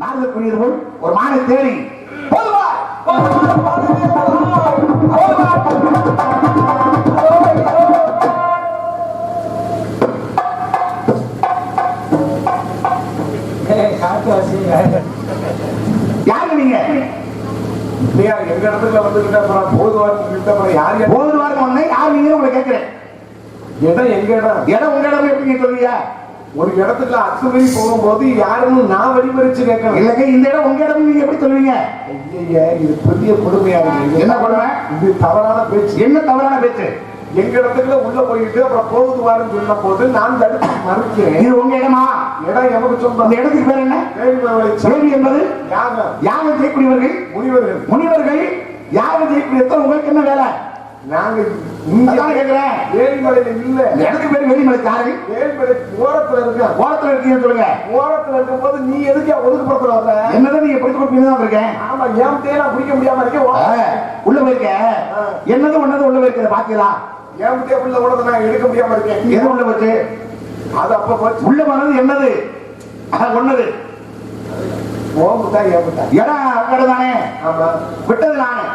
நாரத புனிதர் போல் ஒரு மானை தேடி. போதுவார் யாரு நீங்க? இல்லையா எங்க இடத்துல வந்துகிட்ட அப்புறம் போதுவான்னு சொல்லிட்டு அப்புறம் யார் ஒண்ணு யார் நீங்க உங்களை கேட்கிறேன். இடம் எங்க இடம்? இடம் உங்க இடம் எப்படி சொல்றீங்க ஒரு இடத்துல அத்துமீறி போகும்போது யாருன்னு நான் வழிமறிச்சு கேட்கணும். இல்லைங்க இந்த இடம் உங்க இடம் நீங்க எப்படி சொல்லுவீங்க? ஐயையே, இது பெரிய கொடுமையா இருக்கு. என்ன கொடுமை? இது தவறான பேச்சு. என்ன தவறான பேச்சு? எங்க இடத்துக்குள்ள உள்ள போயிட்டு அப்புறம் போகுதுவாருன்னு சொன்ன போது நான் தடுத்து மறுக்கிறேன். இது உங்க இடமா? இடம் எமக்கு அந்த சொந்தம் இடத்துக்கு பேர் என்ன? வேள்வி என்பது? யாகம் யாகம் செய்யக்கூடியவர்கள் முனிவர்கள். முனிவர்கள். யாகம் செய்யக்கூடிய உங்களுக்கு என்ன வேலை? நாங்க கேட்கிறேன் வேலிமலையில இல்ல. இடத்துக்கு பேர் வெளிமலை தாரு வேலிமலை ஓரத்துல இருக்க. ஓரத்துல இருக்கீங்கன்னு சொல்லுங்க. ஓரத்துல இருக்கும்போது நீ எதுக்கு ஒதுக்குப்புறத்துல வர்ற என்னதான் நீங்க படித்து கொடுப்பீங்க தான் இருக்கேன் ஆமா ஏன் தேனா பிடிக்க முடியாம இருக்கேன். உள்ள போயிருக்க. என்னது ஒன்னது உள்ள போயிருக்கிற பாத்தீங்களா? முட்டைய புள்ள கூட நான் எடுக்க முடியாம இருக்கேன். எது உள்ள போச்சு? அது அப்ப போச்சு. உள்ள போனது என்னது? ஒன்னது. ஓ முட்டா என் முட்டா இடம் அக்கடை தானே விட்டது நானே.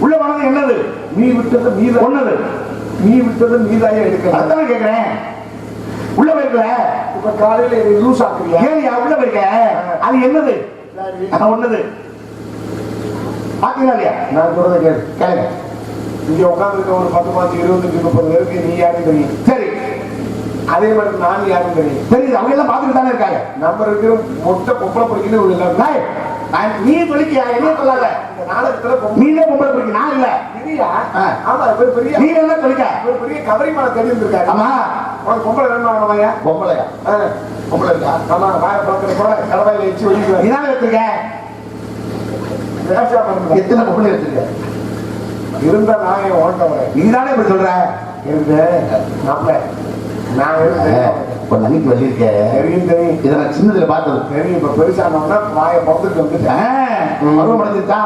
உள்ள போனது என்னது? நீ விட்டது நீதான் ஒன்னது நீ விட்டது நீதாயே எடுக்கணும் அதான் கேக்குறேன். உள்ள போயிருக்கல? இப்ப காலையில லூஸ் ஆக்குறியா? ஏரியா உள்ள போயிருக்க? அது என்னது? ஒன்னது பாத்தீங்களா இல்லையா? நான் சொல்றத கேளு. கேளுங்க. இங்க உட்காந்துருக்க ஒரு பத்து மாசம் இருபத்தஞ்சு முப்பது பேருக்கு நீ யாரும் தெரியும். சரி. அதே மாதிரி நான் யாரும் தெரியும். தெரியுது. அவங்க எல்லாம் பாத்துட்டு தானே இருக்காங்க. நம்ம இருக்கிற மொட்டை பொம்பளை பிடிக்கணும் டேய், நான் நீ சொல்லிக்கியா என்ன சொல்லாத. இந்த நாடகத்துல நீனே பொம்பளை பிடிக்க நான் இல்ல. ஆ. ஆமா இவர் பெரிய நீ என்ன சொல்லிக்க இவர் பெரிய கவரி மலை இருந்திருக்காரு ஆமா. உனக்கு பொம்பளை வேணுமா வேணாமாய்யா? பொம்பளையா? பொம்பளை இருக்கா? ஆமா வாய பார்க்கிற கூட கடவாயில வச்சு வெளியே நீ தானே இருந்தா. எத்தனை பொம்பளை வச்சிருக்க? இருந்த நான் என் ஓட்டவரேன் நீ தானே இப்படி சொல்ற? இருந்தேன் மாப்பிள்ள நான் இருந்தேன் இப்போ நகைக்கு வந்திருக்க. தெரியும் தெரியும். இதை நான் சின்னதுல பார்த்தது. தெரியும் இப்ப பெருசானோம்னா வாயை பிறந்துட்டு வந்துட்டேன் பருவம் அடைஞ்சிருச்சா?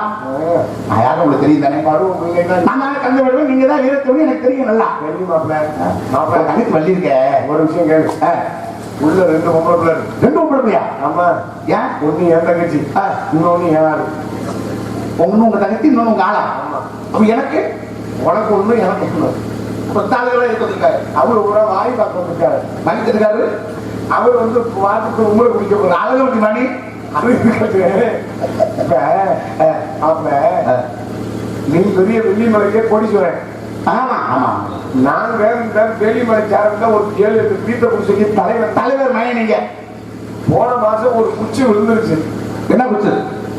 நான் யாரும் உங்களுக்கு தெரியும் தானே பருவம் இல்லைன்னா நான் கண்டு விடுவேன் நீங்க தான் வீரத்தோடு எனக்கு தெரியும் நல்லா. தெரியும் மாப்பிள்ள. மாப்பிள்ள. நகைக்கு ஒரு விஷயம் கேளு. உள்ள ரெண்டு பொம்பளை பிள்ளை. ரெண்டு பொம்பளை பிள்ளையா? ஆமா. ஏன்? ஒண்ணு என் தங்கச்சி. இன்னொன்னு என் ஆளு. உங்க தங்கச்சி இன்னொன்னு உங்க ஆளா? அப்ப எனக்கு? உனக்கு ஒண்ணு எனக்கு ஒண்ணு. பத்தாளுகளா இருக்கிறதுக்காரு அவரு கூட வாய் பார்க்க வந்திருக்காரு மன்னிச்சிருக்காரு. அவர் வந்து வாரத்துக்கு உங்களை குடிக்க ஒரு போறாரு. அழகு வட்டி மணி. இப்ப அப்ப நீ பெரிய வெள்ளிமலைக்கே கோடீஸ்வரன். ஆமா ஆமா. நாங்க இந்த வெள்ளிமலை சார்ந்த ஒரு ஏழு எட்டு தீர்த்த குடிசைக்கு தலைவர் தலைவர் நீங்க. போன மாசம் ஒரு குச்சி விழுந்துருச்சு. என்ன குச்சு?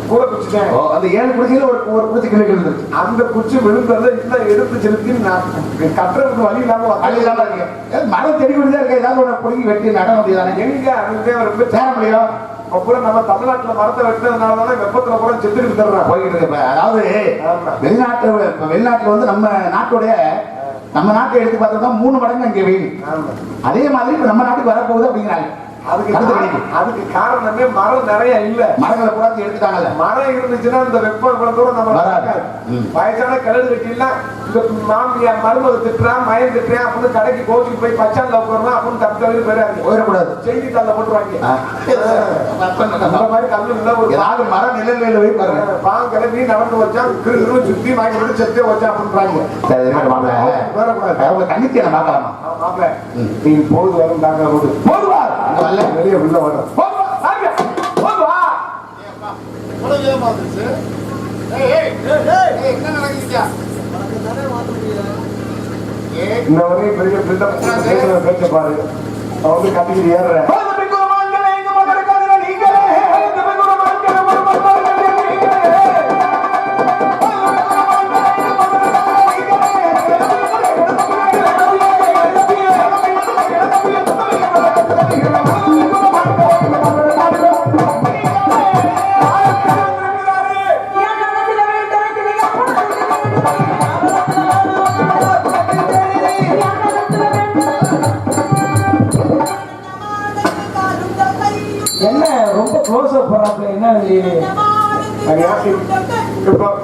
கூட குச்சிட்டேன் ஓ, அந்த ஏழு குடிசையில ஒரு ஒரு குடிசை கிளி இருந்துச்சு அந்த குச்சி விழுந்ததை இந்த எடுத்து செலுத்தி நான் கட்டுறதுக்கு வழி இல்லாம அது இல்லாம இருக்கு. மரம் செடி கொண்டு இருக்க ஏதாவது ஒண்ணு பிடிங்கி வெட்டி நட முடியாதானே எங்க அதுக்கே ரொம்ப சேர முடியும் அப்புறம் நம்ம தமிழ்நாட்டுல மரத்தை வெட்டினதுனால தானே வெப்பத்துல கூட செத்துக்கிட்டு தர்றான் போய்கிட்டு இருக்கு. அதாவது. வெளிநாட்டு வெளிநாட்டுல வந்து நம்ம நாட்டுடைய நம்ம நாட்டை எடுத்து பார்த்தோம்னா மூணு மடங்கு அங்கே வெயில். அதே மாதிரி நம்ம நாட்டுக்கு வரப்போகுது அப்படிங்கிறாங்க அதுக்கு. அதுக்கு காரணமே மரம் நிறைய இல்ல. மரங்களை கூட எடுத்துட்டாங்கல்ல? மரம் இருந்துச்சுன்னா இந்த வெப்பம் இவ்வளவு தூரம் நம்ம வராது. வயசான கிழடு கட்டிலாம் இந்த மாமியார் மருமக திட்டுறான் மயம் திட்டுறேன் அப்படின்னு கடைக்கு கோச்சுக்கு போய் பச்சாண்ட உட்காரலாம் அப்படின்னு தப்பு தவிர போயிடாது போயிடக்கூடாது. செய்தித்தாள்ல போட்டுருவாங்க. அந்த மாதிரி கல்லு ஏதாவது மரம் நிழல்ல போய் பாருங்க. பாங்க கிளம்பி நடந்து வச்சா கிரு சுத்தி வாங்கி விட்டு செத்தே வச்சா அப்படின்றாங்க. நான் பார்க்கலாமா? மாப்பிள்ள ம். நீ போது வரும் தாங்க போது இங்க வரல. வெளியே உள்ள. போதுவா இந்த வரையும் பெரிய பில்டப் பேச்ச பாரு. அவன் வந்து கட்டிக்கிட்டு ஏறுற.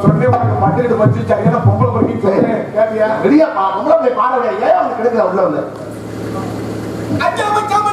சொன்னே உனக்கு மட்டிட்டு வச்சு சரியான பொம்பளை பண்ணி கேட்டியா? வெளிய பொம்பளை பிள்ளை பாடவே ஏன் அவனுக்கு கிடைக்கல உள்ள வந்து? அச்சா மச்சாம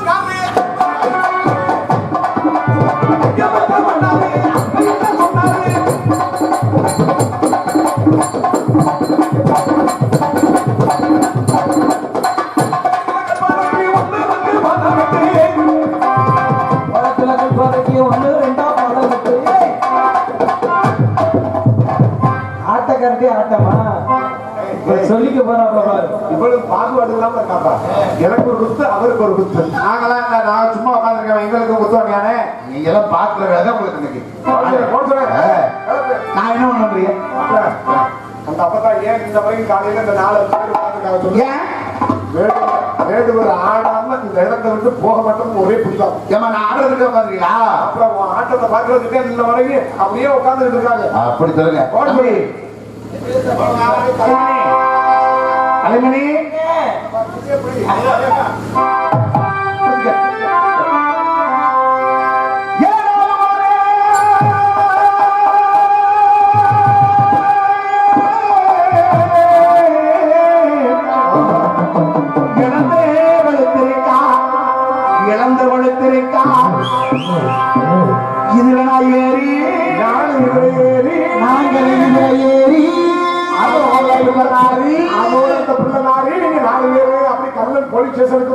ஆட்டக்காரட்டே ஆட்டமா? சொல்லிக்க இவ்வளவு பாகுபாடு இல்லாம இருக்காப்பா. எனக்கு ஒரு குத்து அவருக்கு ஒரு குத்து. நாங்களாம் இல்ல நான் சும்மா உட்காந்துருக்கேன் எங்களுக்கு குத்துவாங்க நீங்க எல்லாம் பாக்குற வேலை உங்களுக்கு இன்னைக்கு. நான் என்ன பண்ண முடியும் அந்த அப்பதான் ஏன் இந்த வரைக்கும் காலையில இந்த நாலு பேர் உட்கார்ந்திருக்காங்க சொல்லு. ஏன்? வேடுவர் ஆடாம இந்த இடத்தை விட்டு போக மாட்டோம் ஒரே பிடிக்கும் ஏமா நான் ஆடுறதுக்கு உட்காந்துருக்கியா அப்புறம் உன் ஆட்டத்தை பாக்குறதுக்கே இந்த வரைக்கும் அப்படியே உட்கார்ந்துட்டு இருக்காங்க. அப்படி சொல்லுங்க தம்பி. தலைமணி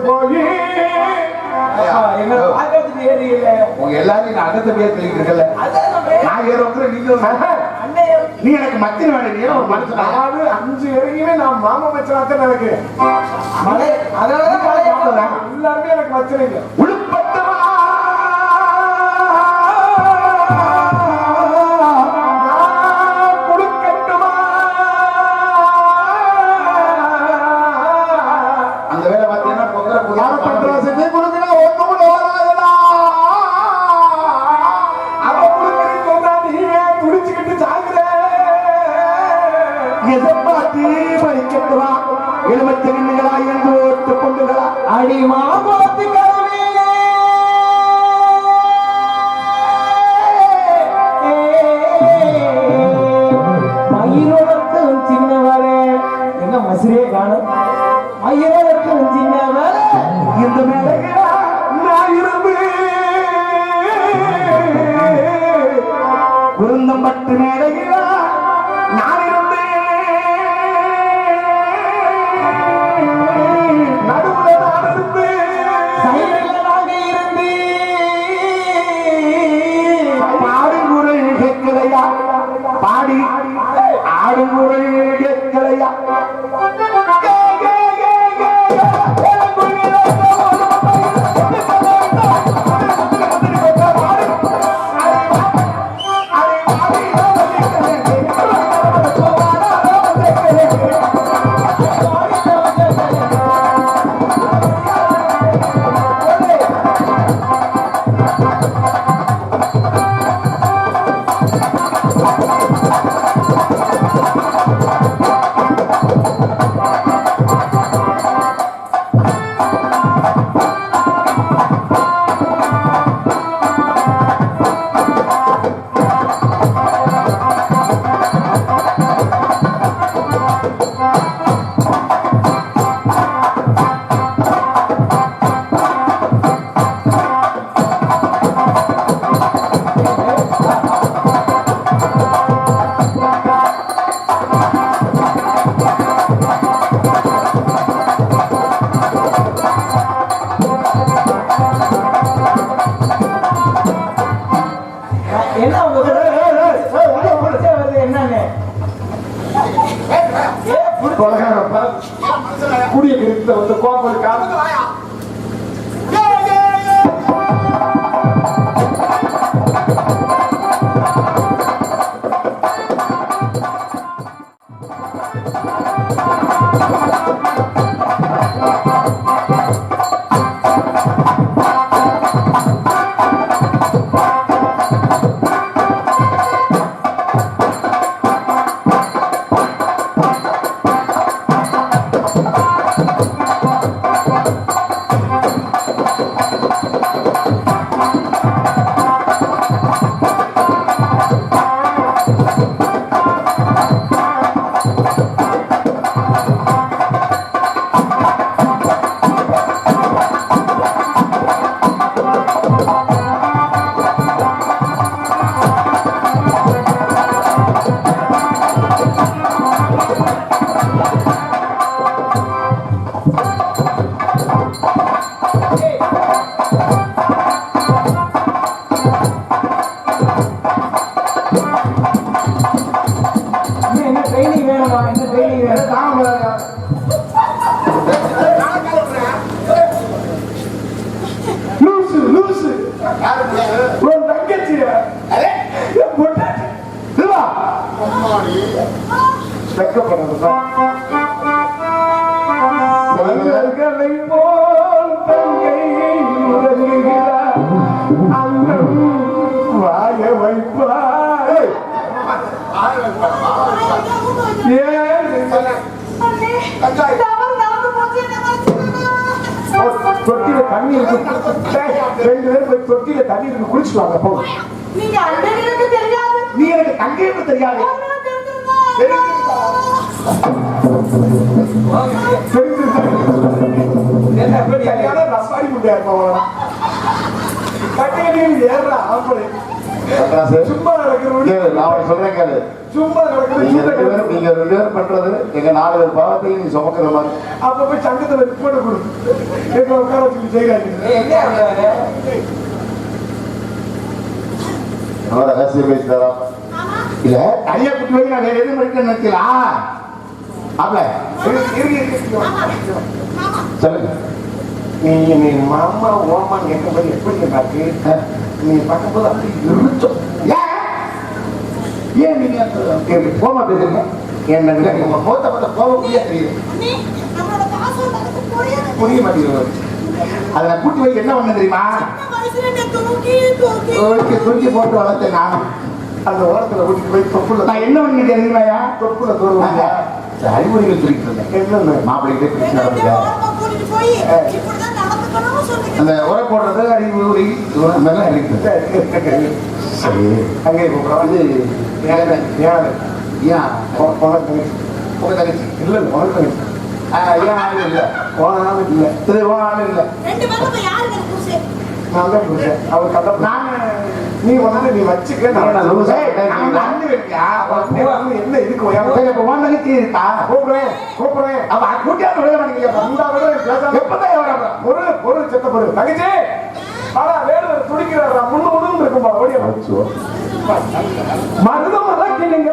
போய் உங்க எல்லாரையும் நான் அகத்த பேர் இருக்கல. நான் ஏற நீங்க அண்ணைய நீ எனக்கு மத்திய வேலை நீ ஒரு மனுஷனா நாலு அஞ்சு வரைக்குமே நான் மாமா மச்சனாத்தான் மலை அதனாலதான். எல்லாருமே எனக்கு மச்சனைங்க. குடிய கிருத்த வந்து கோபம் இருக்கா ஆ தொட்டில தண்ணி இருக்கு. ரெண்டு பேரும் போய் தொட்டில தண்ணி இருக்கு. குளிச்சுட்டு வாங்க போ நீ எனக்கு தங்கைன்னு தெரியாது. ரசாடி முடியா இருப்பாங்க ஏறா ஆம்பளை. சும்மா நான் சொல்றேன் கேளு. சும்மா நடக்கிற நீங்க ரெண்டு பேரும் நீங்க ரெண்டு பேரும் பண்றது எங்க நாலு பேர் பாவத்தையும் நீ சுமக்கிற மாதிரி. அப்ப போய் சங்கத்துல ரிப்போர்ட் கொடு எங்க உட்கார வச்சு செய்யறாங்க ரகசியம் பேசி தரோம் இல்ல தனியா குட்டி போய் நான் எதுவும் படிக்க நினைக்கலாம் அப்பல சொல்லுங்க. நீ நீ மாமா ஓமா கேட்கும்போது எப்படி நீ பார்க்கும்போது அப்படி இருச்சோம் ஏன் ஏன் நீங்க அப்படி கோமா பேசுறீங்க என்ன தெரியுது. நம்மளோட பாசம் நடக்க புரியாது புரிய மாட்டேங்குது. அதை நான் கூட்டி போய் என்ன பண்ண தெரியுமா? என்ன தூக்கி தூக்கி. போட்டு வளர்த்தேன் நானும் அந்த ஓரத்துல கூட்டிட்டு போய் தொப்புல நான் என்ன பண்ணி தெரியுமாயா தொப்புல தோறுவாங்க அறிவுரைகள் சொல்லிட்டு இருந்தேன். ஓரமா கூட்டிட்டு போய் அந்த உரை போடுறது அறிவுரை இதெல்லாம் இருக்குது சரி. அங்கே அது யாரு யாரு ஏன் உனக்கு தங்கச்சி. இல்ல இல்ல, தங்கச்சி. ஆ, ஏன் ஆள் இல்லை. ஆளு இல்ல. சரி உன் ஆள் இல்லை. நான் தான். அவர் கதை நான் நீ வந்து நீ வச்சுக்க வந்து என்ன இதுக்கு ஒய்யாம? சரி, இப்ப உன் தங்கச்சி இருக்கா? கூப்பிடுறேன் கூப்பிடுறேன். அவ கூட்டியாந்து விட மாட்டேங்கிறீங்க இந்த விட எப்பதான் எவ்வளவு ஒரு பொருள் செத்த பொருள் தங்கச்சி ஆனா வேடுவர் துடிக்கிறாரா? முன்னு முன்னு இருக்கும்பா ஓடியா. மருதம் நீங்க